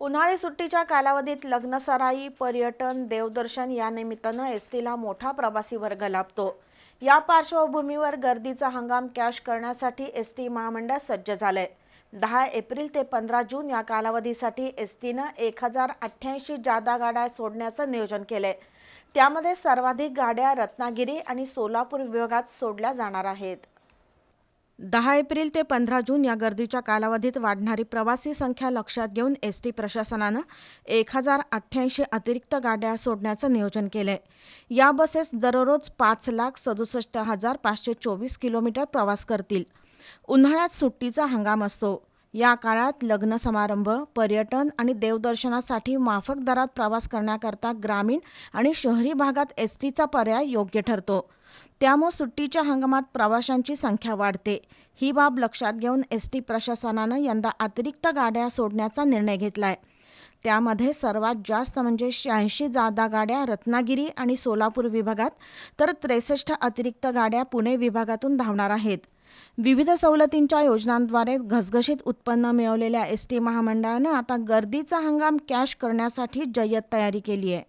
उन्हाळी सुट्टीच्या कालावधीत लग्नसराई पर्यटन देवदर्शन या निमित्तानं एस टीला मोठा प्रवासी वर्ग लाभतो. या पार्श्वभूमीवर गर्दीचा हंगाम कॅश करण्यासाठी एस टी महामंडळ सज्ज झालंय. दहा एप्रिल ते पंधरा जून या कालावधीसाठी एस टीनं एक हजार अठ्ठ्याऐंशी जादा गाड्या सोडण्याचं नियोजन केलंय. त्यामध्ये सर्वाधिक गाड्या रत्नागिरी आणि सोलापूर विभागात सोडल्या जाणार आहेत. दहा एप्रिल ते पंधरा जून या गर्दीच्या कालावधीत वाढणारी प्रवासी संख्या लक्षात घेऊन एस टी प्रशासनानं एक हजार अठ्ठ्याऐंशी अतिरिक्त गाड्या सोडण्याचं नियोजन केलंय. या बसेस दररोज पाच लाख सदुसष्ट हजार पाचशे चोवीस किलोमीटर प्रवास करतील. उन्हाळ्यात सुट्टीचा हंगाम असतो. या काळात लग्न समारंभ पर्यटन आणि देवदर्शनासाठी माफक दरात प्रवास करण्याकरता ग्रामीण आणि शहरी भागात एस टीचा पर्याय योग्य ठरतो. त्यामुळे सुट्टीच्या हंगामात प्रवाशांची संख्या वाढते. ही बाब लक्षात घेऊन एस टी प्रशासनानं यंदा अतिरिक्त गाड्या सोडण्याचा निर्णय घेतलाय. त्यामध्ये सर्वात जास्त म्हणजे शहाऐंशी जादा गाड्या रत्नागिरी आणि सोलापूर विभागात तर त्रेसष्ट अतिरिक्त गाड्या पुणे विभागातून धावणार आहेत. विविध सवलतींच्या योजनांद्वारे घसघशीत उत्पन्न मिळवलेल्या एस टी महामंडळानं आता गर्दीचा हंगाम कॅश करण्यासाठी जय्यत तयारी केली आहे.